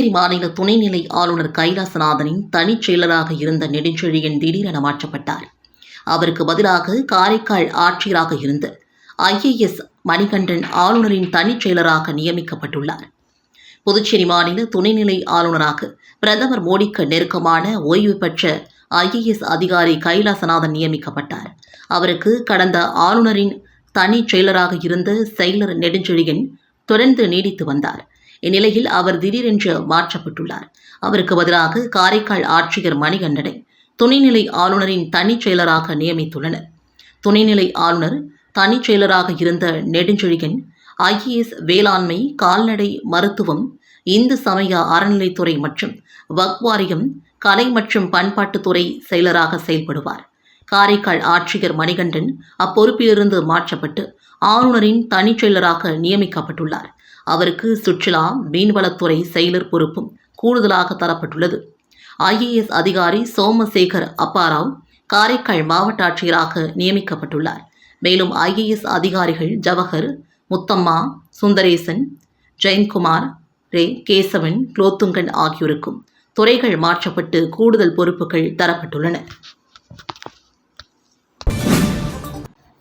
புதுச்சேரி மாநில துணைநிலை ஆளுநர் கைலாசநாதனின் தனிச் செயலராக இருந்த நெடுஞ்செழியன் திடீரென மாற்றப்பட்டார். அவருக்கு பதிலாக காரைக்கால் ஆட்சியராக இருந்த ஐஏஎஸ் மணிகண்டன் ஆளுநரின் தனிச் செயலராக நியமிக்கப்பட்டுள்ளார். புதுச்சேரி மாநில துணைநிலை ஆளுநராக பிரதமர் மோடிக்கு நெருக்கமான ஓய்வு பெற்ற ஐஏஎஸ் அதிகாரி கைலாசநாதன் நியமிக்கப்பட்டார். அவருக்கு கடந்த ஆளுநரின் தனிச் செயலராக இருந்த செயலர் நெடுஞ்செழியன் தொடர்ந்து நீடித்து வந்தார். இந்நிலையில் அவர் திடீரென்று மாற்றப்பட்டுள்ளார். அவருக்கு பதிலாக காரைக்கால் ஆட்சியர் மணிகண்டனை துணைநிலை ஆளுநரின் தனிச் செயலராக நியமித்துள்ளனர். துணைநிலை ஆளுநர் தனிச் செயலராக இருந்த நெடுஞ்செழியன் ஐஏஎஸ் வேளாண்மை கால்நடை மருத்துவம் இந்து சமய அறநிலைத்துறை மற்றும் வக்வாரியம் கலை மற்றும் பண்பாட்டுத்துறை செயலராக செயல்படுவார். காரைக்கால் ஆட்சியர் மணிகண்டன் அப்பொறுப்பிலிருந்து மாற்றப்பட்டு ஆளுநரின் தனிச் செயலராக நியமிக்கப்பட்டுள்ளார். அவருக்கு சுற்றுலா மீன்வளத்துறை செயலர் பொறுப்பும் கூடுதலாக தரப்பட்டுள்ளது. ஐஏஎஸ் அதிகாரி சோமசேகர் அப்பாராவ் காரைக்கால் மாவட்ட ஆட்சியராக நியமிக்கப்பட்டுள்ளார். மேலும் ஐஏஎஸ் அதிகாரிகள் ஜவஹர் முத்தம்மா சுந்தரேசன் ஜெயந்த்குமார் ரே கேசவன் குலோத்துங்கன் ஆகியோருக்கும் துறைகள் மாற்றப்பட்டு கூடுதல் பொறுப்புகள் தரப்பட்டுள்ளன.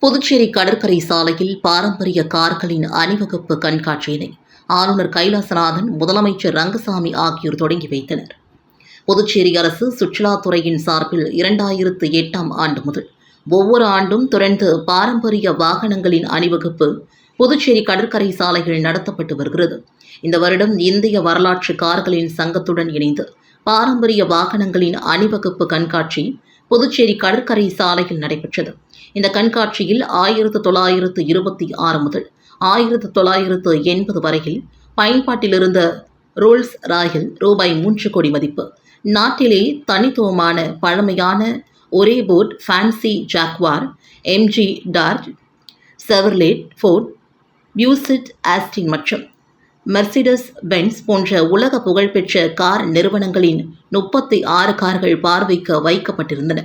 புதுச்சேரி கடற்கரை சாலையில் பாரம்பரிய கார்களின் அணிவகுப்பு கண்காட்சியினை ஆளுநர் கைலாசநாதன் முதலமைச்சர் ரங்கசாமி ஆகியோர் தொடங்கி வைத்தனர். புதுச்சேரி அரசு சுற்றுலாத்துறையின் சார்பில் இரண்டாயிரத்து எட்டாம் ஆண்டு முதல் ஒவ்வொரு ஆண்டும் தொடர்ந்து பாரம்பரிய வாகனங்களின் அணிவகுப்பு புதுச்சேரி கடற்கரை சாலைகள் நடத்தப்பட்டு வருகிறது. இந்த வருடம் இந்திய வரலாற்று கார்களின் சங்கத்துடன் இணைந்து பாரம்பரிய வாகனங்களின் அணிவகுப்பு கண்காட்சி புதுச்சேரி கடற்கரை சாலையில் நடைபெற்றது. இந்த கண்காட்சியில் ஆயிரத்து தொள்ளாயிரத்து இருபத்தி ஆறு முதல் ஆயிரத்து தொள்ளாயிரத்து எண்பது வரையில் பயன்பாட்டிலிருந்த ரோல்ஸ் ராயில் ரூபாய் மூன்று கோடி மதிப்பு. நாட்டிலே தனித்துவமான பழமையான ஒரே board fancy Jaguar MG Dodge Chevrolet Ford Peugeot Austin மற்றும் மெர்சிடஸ் பென்ஸ் போன்ற உலக புகழ்பெற்ற கார் நிறுவனங்களின் முப்பத்தி ஆறு கார்கள் பார்வைக்கு வைக்கப்பட்டிருந்தன.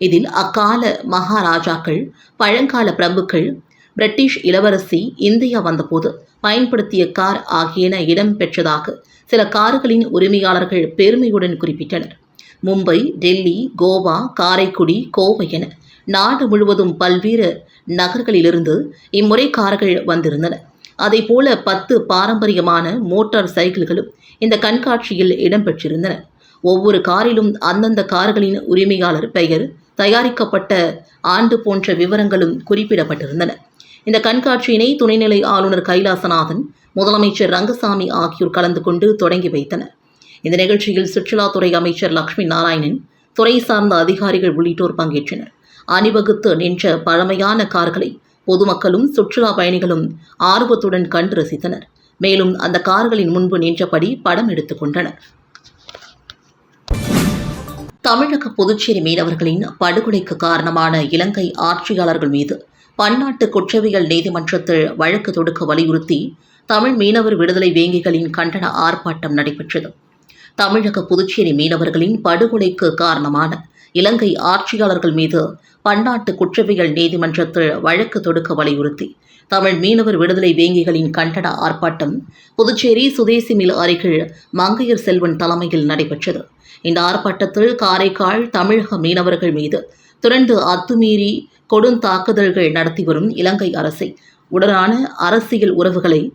இதில் அக்கால மகாராஜாக்கள் பழங்கால பிரபுக்கள் பிரிட்டிஷ் இளவரசி இந்தியா வந்தபோது பயன்படுத்திய கார் ஆகியன இடம்பெற்றதாக சில கார்களின் உரிமையாளர்கள் பெருமையுடன் குறிப்பிட்டனர். மும்பை டெல்லி கோவா காரைக்குடி கோவை என நாடு முழுவதும் பல்வேறு நகர்களிலிருந்து இம்முறை கார்கள் வந்திருந்தன. அதேபோல பத்து பாரம்பரியமான மோட்டார் சைக்கிள்களும் இந்த கண்காட்சியில் இடம்பெற்றிருந்தன ஒவ்வொரு காரிலும் அந்தந்த கார்களின் உரிமையாளர் பெயர் தயாரிக்கப்பட்ட ஆண்டு போன்ற விவரங்களும் குறிப்பிடப்பட்டிருந்தன. இந்த கண்காட்சியினை துணைநிலை ஆளுநர் கைலாசநாதன் முதலமைச்சர் ரங்கசாமி ஆகியோர் கலந்து கொண்டு தொடங்கி வைத்தனர். இந்த நிகழ்ச்சியில் சுற்றுலாத்துறை அமைச்சர் லக்ஷ்மி நாராயணன் துறை சார்ந்த அதிகாரிகள் உள்ளிட்டோர் பங்கேற்றனர். அணிவகுத்து நின்ற பழமையான கார்களை பொதுமக்களும் சுற்றுலா பயணிகளும் ஆர்வத்துடன் கண்டு ரசித்தனர். மேலும் அந்த கார்களின் முன்பு நின்றபடி படம் எடுத்துக்கொண்டனர் தமிழக புதுச்சேரி மீனவர்களின் படுகொலைக்கு காரணமான இலங்கை ஆட்சியாளர்கள் மீது பன்னாட்டு குற்றவியல் நீதிமன்றத்தில் வழக்கு தொடுக்க வலியுறுத்தி தமிழ் மீனவர் விடுதலை வேங்கிகளின் கண்டன ஆர்ப்பாட்டம் நடைபெற்றது. தமிழக புதுச்சேரி மீனவர்களின் படுகொலைக்கு காரணமான இலங்கை ஆட்சியாளர்கள் மீது பன்னாட்டு குற்றவியல் நீதிமன்றத்தில் வழக்கு தொடுக்க வலியுறுத்தி தமிழ் மீனவர் விடுதலை வேங்கிகளின் கண்டன ஆர்ப்பாட்டம் புதுச்சேரி சுதேசி மில் அருகில் மங்கையர் செல்வன் தலைமையில் நடைபெற்றது. இந்த ஆர்ப்பாட்டத்தில் காரைக்கால் தமிழக மீனவர்கள் மீது தொடர்ந்து அத்துமீறி கொடுந்தாக்குதல்கள் நடத்தி வரும் இலங்கை அரசை. உடனான அரசியல் உறவுகளை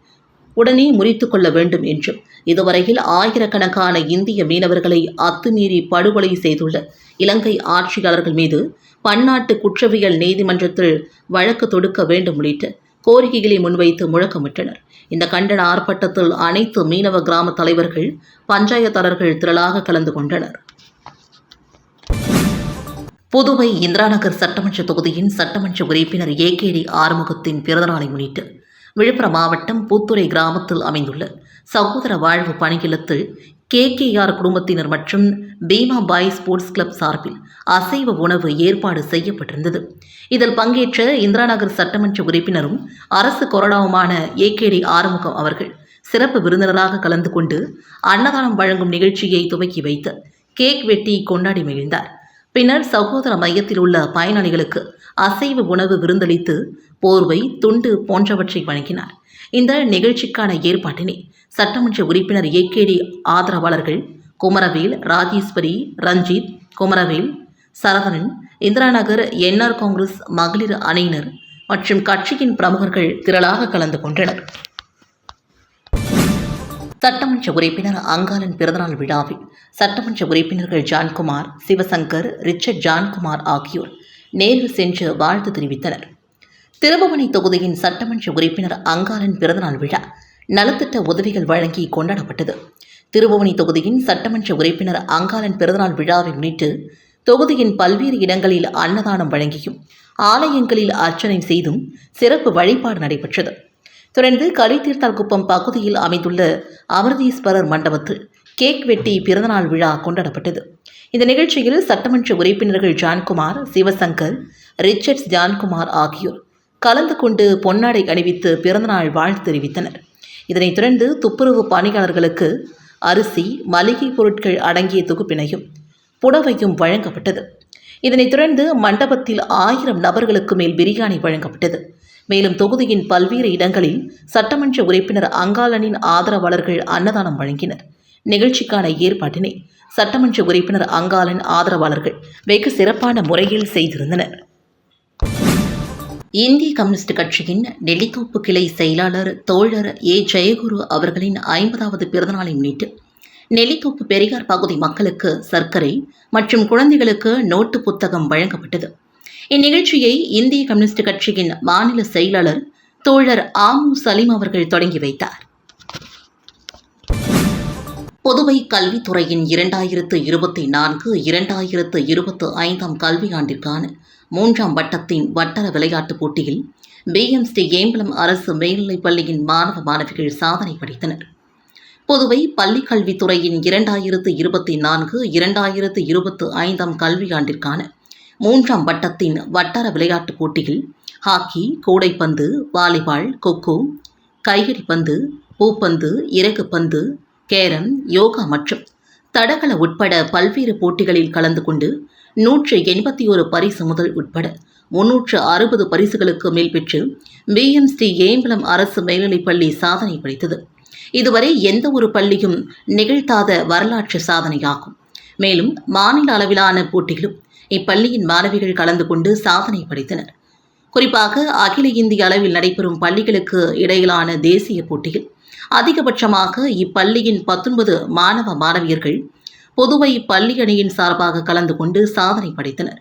உடனே முறித்து கொள்ள வேண்டும் என்றும் இதுவரையில் ஆயிரக்கணக்கான இந்திய மீனவர்களை அத்துமீறி படுகொலை செய்துள்ள இலங்கை ஆட்சியாளர்கள் மீது பன்னாட்டு குற்றவியல் நீதிமன்றத்தில் வழக்கு தொடுக்க வேண்டும் உள்ளிட்ட கோரிக்கைகளை முன்வைத்து முழக்கமிட்டனர். இந்த கண்டன ஆர்ப்பாட்டத்தில் அனைத்து மீனவ கிராம தலைவர்கள் பஞ்சாயத்தாளர்கள் திரளாக கலந்து கொண்டனர். புதுவை இந்திராநகர் சட்டமன்ற தொகுதியின் சட்டமன்ற உறுப்பினர் ஏகேடி ஆறுமுகத்தின் பிறந்தநாளை முன்னிட்டு விழுப்புரம் மாவட்டம் பூத்துறை கிராமத்தில் அமைந்துள்ள சகோதர வாழ்வு பணியிலத்தில் கேகேஆர் குடும்பத்தினர் மற்றும் பீமா பாய் ஸ்போர்ட்ஸ் கிளப் சார்பில் அசைவ உணவு ஏற்பாடு செய்யப்பட்டிருந்தது. இதில் பங்கேற்ற இந்திராநகர் சட்டமன்ற உறுப்பினரும் அரசு கொறடாவுமான ஏகேடி ஆறுமுகம் அவர்கள் சிறப்பு விருந்தினராக கலந்து கொண்டு அன்னதானம் வழங்கும் நிகழ்ச்சியை துவக்கி வைத்து கேக் வெட்டி கொண்டாடி மகிழ்ந்தார். பின்னர் சகோதர மையத்தில் உள்ள பயனாளிகளுக்கு அசைவ உணவு விருந்தளித்து போர்வை துண்டு போன்றவற்றை வழங்கினார். இந்த நிகழ்ச்சிக்கான ஏற்பாட்டினை சட்டமன்ற உறுப்பினர் ஏகேடி ஆதரவாளர்கள் குமரவேல் ராஜேஸ்வரி ரஞ்சித் குமரவேல் சரவணன் இந்திரா நகர் என்ஆர் காங்கிரஸ் மகளிர் அணியினர் மற்றும் கட்சியின் பிரமுகர்கள் திரளாக கலந்து கொண்டனர். சட்டமன்ற உறுப்பினர் அங்காளன் பிறந்தநாள் விழாவில் சட்டமன்ற உறுப்பினர்கள் ஜான்குமார் சிவசங்கர் ரிச்சர்ட் ஜான்குமார் ஆகியோர் நேரில் சென்று வாழ்த்து தெரிவித்தனர். திருபுவனை தொகுதியின் சட்டமன்ற உறுப்பினர் அங்காளன் பிறந்தநாள் விழா நலத்திட்ட உதவிகள் வழங்கி கொண்டாடப்பட்டது. திருபுவனி தொகுதியின் சட்டமன்ற உறுப்பினர் அங்காளன் பிறந்தநாள் விழாவை முன்னிட்டு தொகுதியின் பல்வேறு இடங்களில் அன்னதானம் வழங்கியும் ஆலயங்களில் அர்ச்சனை செய்தும் சிறப்பு வழிபாடு நடைபெற்றது. தொடர்ந்து கலித்தீர்த்தால்குப்பம் பகுதியில் அமைந்துள்ள அமிர்தீஸ்வரர் மண்டபத்தில் கேக் வெட்டி பிறந்தநாள் விழா கொண்டாடப்பட்டது. இந்த நிகழ்ச்சியில் சட்டமன்ற உறுப்பினர்கள் ஜான்குமார் சிவசங்கர் ரிச்சர்ட்ஸ் ஜான்குமார் ஆகியோர் கலந்து கொண்டு பொன்னாடை அணிவித்து பிறந்தநாள் வாழ்த்து தெரிவித்தனர். இதனைத் தொடர்ந்து துப்புரவு பணியாளர்களுக்கு அரிசி மளிகை பொருட்கள் அடங்கிய தொகுப்பினையும் புடவையும் வழங்கப்பட்டது. இதனைத் தொடர்ந்து மண்டபத்தில் ஆயிரம் நபர்களுக்கு மேல் பிரியாணி வழங்கப்பட்டது. மேலும் தொகுதியின் பல்வேறு இடங்களில் சட்டமன்ற உறுப்பினர் அங்காளனின் ஆதரவாளர்கள் அன்னதானம் வழங்கினர். நிகழ்ச்சிக்கான ஏற்பாட்டினை சட்டமன்ற உறுப்பினர் அங்காளன் ஆதரவாளர்கள் வெகு சிறப்பான முறையில் செய்திருந்தனர். இந்திய கம்யூனிஸ்ட் கட்சியின் நெல்லித்தோப்பு கிளை செயலாளர் தோழர் ஏ. ஜெயகுரு அவர்களின் ஐம்பதாவது பிறந்தநாளை முன்னிட்டு நெல்லித்தோப்பு பெரியார் பகுதி மக்களுக்கு சர்க்கரை மற்றும் குழந்தைகளுக்கு நோட்டு புத்தகம் வழங்கப்பட்டது. இந்நிகழ்ச்சியை இந்திய கம்யூனிஸ்ட் கட்சியின் மாநில செயலாளர் தோழர் ஆமு சலீம் அவர்கள் தொடங்கி வைத்தார். புதுவை கல்வித்துறையின் இரண்டாயிரத்து இருபத்தி நான்கு இரண்டாயிரத்து இருபத்தி ஐந்தாம் கல்வியாண்டிற்கான மூன்றாம் வட்டத்தின் வட்டார விளையாட்டுப் போட்டியில் பிஎம்ஸ்டி ஏம்பலம் அரசு மேல்நிலைப் பள்ளியின் மாணவ மாணவிகள் சாதனை படைத்தனர். புதுவை பள்ளிக்கல்வித்துறையின் இரண்டாயிரத்து இருபத்தி நான்கு இரண்டாயிரத்து இருபத்து ஐந்தாம் கல்வியாண்டிற்கான மூன்றாம் வட்டத்தின் வட்டார விளையாட்டுப் போட்டியில் ஹாக்கி கூடைப்பந்து வாலிபால் கொக்கோ கையடிப்பந்து பூப்பந்து இறகுப்பந்து கேரம் யோகா மற்றும் தடகள உட்பட பல்வேறு போட்டிகளில் கலந்து கொண்டு நூற்று எண்பத்தி ஒரு பரிசு முதல் உட்பட முன்னூற்று அறுபது பரிசுகளுக்கு மேல் பெற்று பிஎம்ஸ்டி ஏம்பலம் அரசு மேல்நிலைப்பள்ளி சாதனை படைத்தது. இதுவரை எந்த ஒரு பள்ளியும் நிகழ்த்தாத வரலாற்று சாதனையாகும். மேலும் மாநில அளவிலான போட்டிகளும் இப்பள்ளியின் மாணவிகள் கலந்து கொண்டு சாதனை படைத்தனர். குறிப்பாக அகில இந்திய அளவில் நடைபெறும் பள்ளிகளுக்கு இடையிலான தேசிய போட்டியில் அதிகபட்சமாக இப்பள்ளியின் பத்தொன்பது மாணவ மாணவியர்கள் புதுவை பள்ளி அணியின் சார்பாக கலந்து கொண்டு சாதனை படைத்தனர்.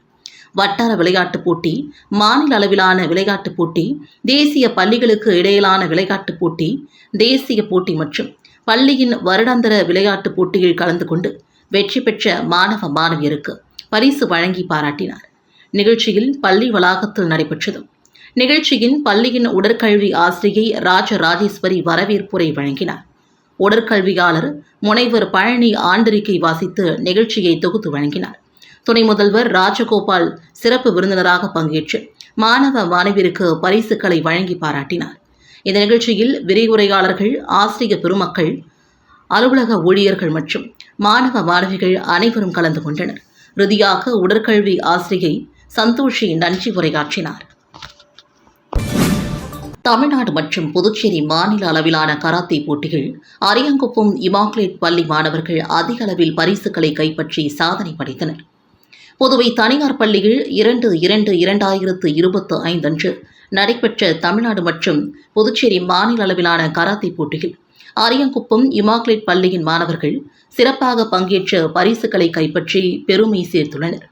வட்டார விளையாட்டுப் போட்டி மாநில அளவிலான விளையாட்டுப் போட்டி தேசிய பள்ளிகளுக்கு இடையிலான விளையாட்டுப் போட்டி தேசிய போட்டி மற்றும் பள்ளியின் வருடாந்திர விளையாட்டுப் போட்டியில் கலந்து கொண்டு வெற்றி பெற்ற மாணவ மாணவியருக்கு பரிசு வழங்கி பாராட்டினார். நிகழ்ச்சியில் பள்ளி வளாகத்தில் நடைபெற்றது. நிகழ்ச்சியின் பள்ளியின் உடற்கல்வி ஆசிரியை ராஜ ராஜேஸ்வரி வரவேற்புரை வழங்கினார். உடற்கல்வியாளர் முனைவர் பழனி ஆண்டறிக்கை வாசித்து நிகழ்ச்சியை தொகுத்து வழங்கினார். துணை முதல்வர் ராஜகோபால் சிறப்பு விருந்தினராக பங்கேற்று மாணவ மாணவியருக்கு பரிசுகளை வழங்கி பாராட்டினார். இந்த நிகழ்ச்சியில் விரிவுரையாளர்கள் ஆசிரிய பெருமக்கள் அலுவலக ஊழியர்கள் மற்றும் மாணவ மாணவிகள் அனைவரும் கலந்து கொண்டனர். இறுதியாக உடற்கல்வி ஆசிரியை சந்தோஷி நன்றி உரையாற்றினார். தமிழ்நாடு மற்றும் புதுச்சேரி மாநில அளவிலான கராத்தே போட்டிகள் அரியாங்குப்பம் இமாக்லேட் பள்ளி மாணவர்கள் அதிக அளவில் பரிசுகளை கைப்பற்றி சாதனை படைத்தனர். புதுவை தனியார் பள்ளியில் இரண்டு இரண்டு இரண்டாயிரத்து இருபத்து ஐந்தன்று நடைபெற்ற தமிழ்நாடு மற்றும் புதுச்சேரி மாநில அளவிலான கராத்தே போட்டியில் அரியங்குப்பம் இமாக்லேட் பள்ளியின் மாணவர்கள் சிறப்பாக பங்கேற்ற பரிசுகளை கைப்பற்றி பெருமை சேர்த்துள்ளனர்.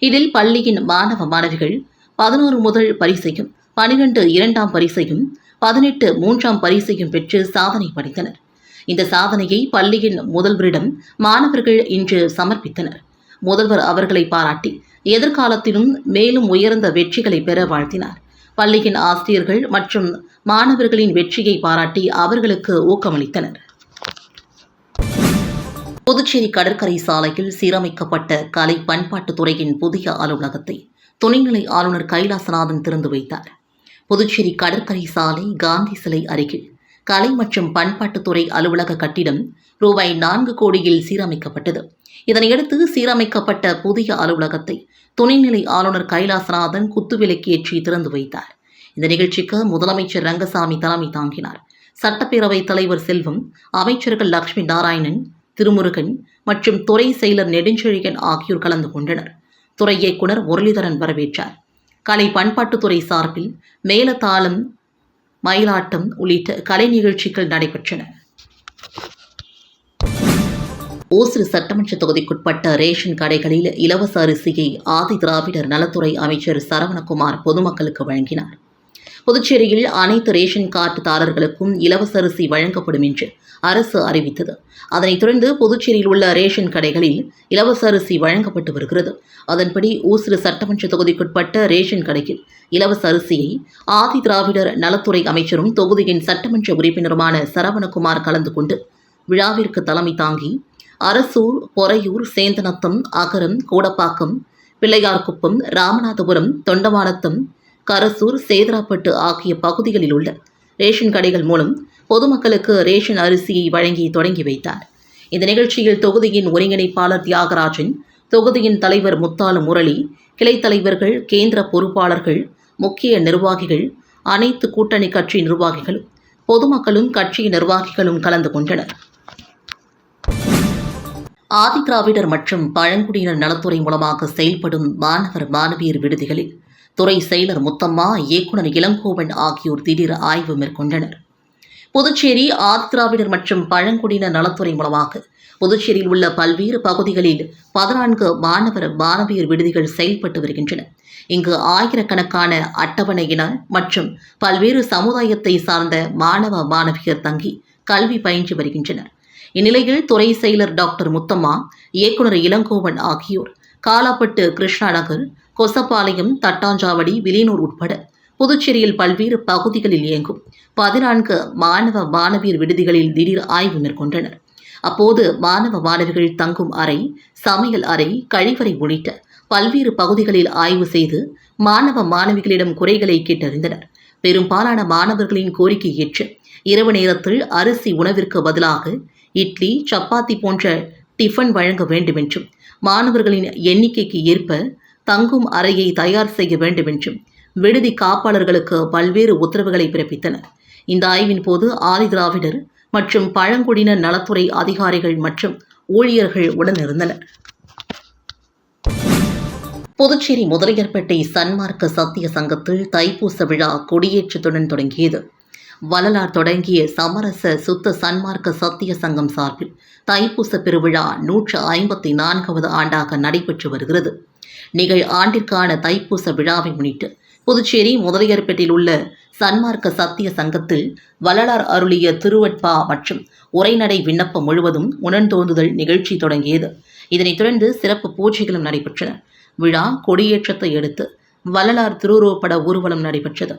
இதில் பள்ளியின் மாணவ மாணவிகள் பதினோரு முதல் பரிசையும் பனிரெண்டு இரண்டாம் பரிசையும் பதினெட்டு மூன்றாம் பரிசையும் பெற்று சாதனை படைத்தனர். இந்த சாதனையை பள்ளியின் முதல்வரிடம் மாணவர்கள் இன்று சமர்ப்பித்தனர். முதல்வர் அவர்களை பாராட்டி எதிர்காலத்திலும் மேலும் உயர்ந்த வெற்றிகளை பெற வாழ்த்தினார். பள்ளியின் ஆசிரியர்கள் மற்றும் மாணவர்களின் வெற்றியை பாராட்டி அவர்களுக்கு ஊக்கமளித்தனர். புதுச்சேரி கடற்கரை சாலையில் சீரமைக்கப்பட்ட கலை பண்பாட்டுத்துறையின் புதிய அலுவலகத்தை துணைநிலை ஆளுநர் கைலாசநாதன் திறந்து வைத்தார். புதுச்சேரி கடற்கரை சாலை காந்தி சிலை அருகில் கலை மற்றும் பண்பாட்டுத்துறை அலுவலக கட்டிடம் ரூபாய் நான்கு கோடியில் சீரமைக்கப்பட்டது. இதனையடுத்து சீரமைக்கப்பட்ட புதிய அலுவலகத்தை துணைநிலை ஆளுநர் கைலாசநாதன் குத்துவிலக்கேற்றி திறந்து வைத்தார். இந்த நிகழ்ச்சிக்கு முதலமைச்சர் ரங்கசாமி தலைமை தாங்கினார். சட்டப்பேரவைத் தலைவர் செல்வம் அமைச்சர்கள் லக்ஷ்மி நாராயணன் திருமுருகன் மற்றும் துறை செயலர் நெடுஞ்செழியன் ஆகியோர் கலந்து கொண்டனர். துறை இயக்குனர் முரளிதரன் வரவேற்றார். கலை பண்பாட்டுத்துறை சார்பில் மேலதாளம் மயிலாட்டம் உள்ளிட்ட கலை நிகழ்ச்சிகள் நடைபெற்றன. ஓசிறு சட்டமன்ற தொகுதிக்குட்பட்ட ரேஷன் கடைகளில் இலவச அரிசியை ஆதி திராவிடர் நலத்துறை அமைச்சர் சரவணகுமார் பொதுமக்களுக்கு வழங்கினார். புதுச்சேரியில் அனைத்து ரேஷன் கார்டுதாரர்களுக்கும் இலவச அரிசி வழங்கப்படும் என்று அரசு அறிவித்தது. அதனைத் தொடர்ந்து புதுச்சேரியில் உள்ள ரேஷன் கடைகளில் இலவச அரிசி வழங்கப்பட்டு வருகிறது. அதன்படி ஊசிறு சட்டமன்ற தொகுதிக்குட்பட்ட ரேஷன் கடையில் இலவச அரிசியை ஆதி திராவிடர் நலத்துறை அமைச்சரும் தொகுதியின் சட்டமன்ற உறுப்பினருமான சரவணகுமார் கலந்து கொண்டு விழாவிற்கு தலைமை தாங்கி அரசூர் பொறையூர் சேந்தனத்தம் அகரம் கோடப்பாக்கம் பிள்ளையார்குப்பம் ராமநாதபுரம் தொண்டமானத்தம் கரசூர் சேதராப்பட்டு ஆகிய பகுதிகளில் உள்ள ரேஷன் கடைகள் மூலம் பொதுமக்களுக்கு ரேஷன் அரிசியை வழங்கி தொடங்கி வைத்தார். இந்த நிகழ்ச்சியில் தொகுதியின் ஒருங்கிணைப்பாளர் தியாகராஜன் தொகுதியின் தலைவர் முத்தாலு முரளி கிளைத் தலைவர்கள் கேந்திர பொறுப்பாளர்கள் முக்கிய நிர்வாகிகள் அனைத்து கூட்டணி கட்சி நிர்வாகிகளும் பொதுமக்களும் கட்சி நிர்வாகிகளும் கலந்து கொண்டனர். ஆதிதிராவிடர் மற்றும் பழங்குடியினர் நலத்துறை மூலமாக செயல்படும் மாணவர் மாணவியர் விடுதிகளில் துறை செயலர் முத்தம்மா இயக்குனர் இளங்கோவன் ஆகியோர் திடீர் ஆய்வு மேற்கொண்டனர். புதுச்சேரி ஆதிதிராவிடர் மற்றும் பழங்குடியினர் நலத்துறை மூலமாக புதுச்சேரியில் உள்ள பல்வேறு பகுதிகளில் பதினான்கு மாணவர் மாணவியர் விடுதிகள் செயல்பட்டு வருகின்றன. இங்கு ஆயிரக்கணக்கான அட்டவணையினர் மற்றும் பல்வேறு சமுதாயத்தை சார்ந்த மாணவ மாணவியர் தங்கி கல்வி பயின்று வருகின்றனர். இந்நிலையில் துறை செயலர் டாக்டர் முத்தம்மா இயக்குனர் இளங்கோவன் ஆகியோர் காலாப்பட்டு கிருஷ்ணா நகர் கொசப்பாளையம் தட்டாஞ்சாவடி விலியனூர் உட்பட புதுச்சேரியில் பல்வேறு பகுதிகளில் இயங்கும். பதினான்கு மாணவ மாணவியர் விடுதிகளில் திடீர் ஆய்வு மேற்கொண்டனர். அப்போது மாணவ மாணவிகள் தங்கும் அறை சமையல் அறை கழிவறை உள்ளிட்ட பல்வேறு பகுதிகளில் ஆய்வு செய்து மாணவ மாணவிகளிடம் குறைகளை கேட்டறிந்தனர். பெரும்பாலான மாணவர்களின் கோரிக்கை ஏற்று இரவு நேரத்தில் அரிசி உணவிற்கு பதிலாக இட்லி சப்பாத்தி போன்ற டிஃபன் வழங்க வேண்டுமென்றும் மாணவர்களின் எண்ணிக்கைக்கு ஏற்ப தங்கும் அறையை தயார் செய்ய வேண்டுமென்றும் விடுதி காப்பாளர்களுக்கு பல்வேறு உத்தரவுகளை பிறப்பித்தனர். இந்த ஆய்வின் போது ஆதிதிராவிடர் மற்றும் பழங்குடியினர் நலத்துறை அதிகாரிகள் மற்றும் ஊழியர்கள் உடனிருந்தனர். புதுச்சேரி முதலியார்பேட்டை சன்மார்க்க சத்திய சங்கத்தில் தைப்பூச விழா கொடியேற்றத்துடன் தொடங்கியது. வள்ளலார் தொடங்கிய சமரச சுத்த சன்மார்க்க சத்திய சங்கம் சார்பில் தைப்பூச பெருவிழா நூற்று ஐம்பத்தி நான்காவது ஆண்டாக நடைபெற்று வருகிறது. நிகழ் ஆண்டிற்கான தைப்பூச விழாவை முன்னிட்டு புதுச்சேரி முதலியார்பேட்டில் உள்ள சன்மார்க்க சத்திய சங்கத்தில் வள்ளலார் அருளிய திருவட்பா மற்றும் உரைநடை விண்ணப்பம் முழுவதும் உணர்ந்தோந்துதல் நிகழ்ச்சி தொடங்கியது. இதனைத் தொடர்ந்து சிறப்பு பூஜைகளும் நடைபெற்றன. விழா கொடியேற்றத்தை அடுத்து வள்ளலார் திருவுருவப்பட ஊர்வலம் நடைபெற்றது.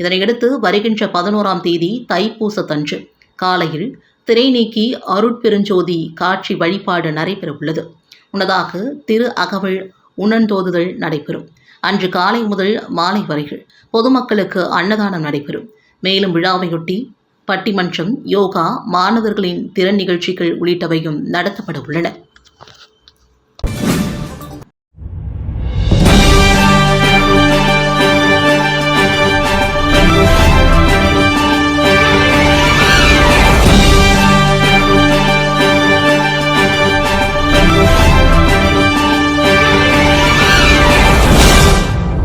இதனையடுத்து வருகின்ற பதினோராம் தேதி தைப்பூசத்தன்று காலையில் திரை நீக்கி அருட்பெருஞ்சோதி காட்சி வழிபாடு நடைபெறவுள்ளது. முன்னதாக திரு அகவல் உணர்ந்தோதுதல் நடைபெறும். அன்று காலை முதல் மாலை வரைகள் பொதுமக்களுக்கு அன்னதானம் நடைபெறும். மேலும் விழாவையொட்டி பட்டிமன்றம் யோகா மாணவர்களின் திறன் நிகழ்ச்சிகள் உள்ளிட்டவையும் நடத்தப்பட உள்ளன.